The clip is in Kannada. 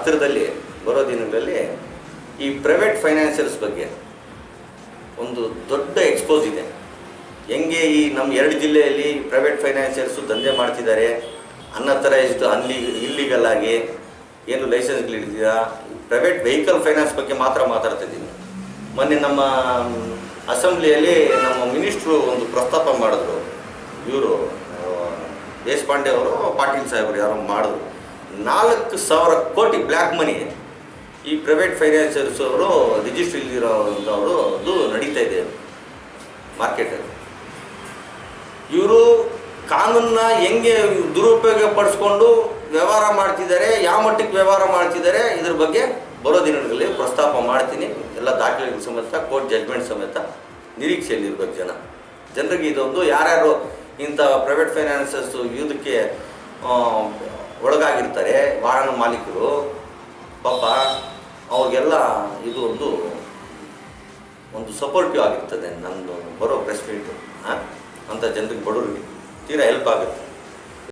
ಹತ್ತಿರದಲ್ಲಿ ಬರೋ ದಿನಗಳಲ್ಲಿ ಈ ಪ್ರೈವೇಟ್ ಫೈನಾನ್ಸಿಯಲ್ಸ್ ಬಗ್ಗೆ ಒಂದು ದೊಡ್ಡ ಎಕ್ಸ್ಪೋಸ್ ಇದೆ. ಹೆಂಗೆ ಈ ನಮ್ಮ ಎರಡು ಜಿಲ್ಲೆಯಲ್ಲಿ ಪ್ರೈವೇಟ್ ಫೈನಾನ್ಷಿಯಲ್ಸು ದಂಧೆ ಮಾಡ್ತಿದ್ದಾರೆ? ಅನ್ನತರೈಸ್ಡ್ ಅಲ್ಲಿ ಇಲ್ಲಿಗಲ್ ಆಗಿ ಏನು ಲೈಸೆನ್ಸ್ಗಳಿದ್ದೀರಾ ಪ್ರೈವೇಟ್ ವೆಹಿಕಲ್ ಫೈನಾನ್ಸ್ ಬಗ್ಗೆ ಮಾತ್ರ ಮಾತಾಡ್ತಿದ್ದೀನಿ ಮೊನ್ನೆ ನಮ್ಮ ಅಸೆಂಬ್ಲಿಯಲ್ಲಿ ನಮ್ಮ ಮಿನಿಸ್ಟ್ರು ಒಂದು ಪ್ರಸ್ತಾಪ ಮಾಡಿದ್ರು. ಇವರು ದೇಶಪಾಂಡೆ ಅವರು ಪಾಟೀಲ್ ಸಾಹೇಬರು ಯಾರೋ ಮಾಡಿದ್ರು. ನಾಲ್ಕು ಸಾವಿರ ಕೋಟಿ ಬ್ಲ್ಯಾಕ್ ಮನಿ. ಈ ಪ್ರೈವೇಟ್ ಫೈನಾನ್ಸರ್ಸ್ ಅವರು ರಿಜಿಸ್ಟ್ರಿ ಅವರು ಅದು ನಡೀತಾ ಇದೆ ಮಾರ್ಕೆಟಲ್ಲಿ ಇವರು ಕಾನೂನನ್ನ ಹೆಂಗೆ ದುರುಪಯೋಗ ಪಡಿಸ್ಕೊಂಡು ವ್ಯವಹಾರ ಮಾಡ್ತಿದ್ದಾರೆ, ಯಾವ ಮಟ್ಟಕ್ಕೆ ವ್ಯವಹಾರ ಮಾಡ್ತಿದ್ದಾರೆ, ಇದ್ರ ಬಗ್ಗೆ ಬರೋ ದಿನಗಳಲ್ಲಿ ಪ್ರಸ್ತಾಪ ಮಾಡ್ತೀನಿ. ಎಲ್ಲ ದಾಖಲೆಗಳ ಸಮೇತ ಕೋರ್ಟ್ ಜಜ್ಮೆಂಟ್ ಸಮೇತ ನಿರೀಕ್ಷೆಯಲ್ಲಿರ್ಬೇಕು ಜನ. ಜನರಿಗೆ ಇದೊಂದು ಯಾರ್ಯಾರು ಇಂಥ ಪ್ರೈವೇಟ್ ಫೈನಾನ್ಸಸ್ ಇದಕ್ಕೆ ಒಳಗಾಗಿರ್ತಾರೆ ವಾಹನ ಮಾಲೀಕರು. ಪಾಪ ಅವ್ರಿಗೆಲ್ಲ ಇದು ಒಂದು ಒಂದು ಸಪೋರ್ಟಿವ್ ಆಗಿರ್ತದೆ ನಂದು ಬರೋ ಪ್ರೆಸ್ ಮೀಟು ಹಾಂ ಅಂಥ ಜನರಿಗೆ ಬಡವರಿಗೆ ತೀರಾ ಹೆಲ್ಪ್ ಆಗುತ್ತೆ.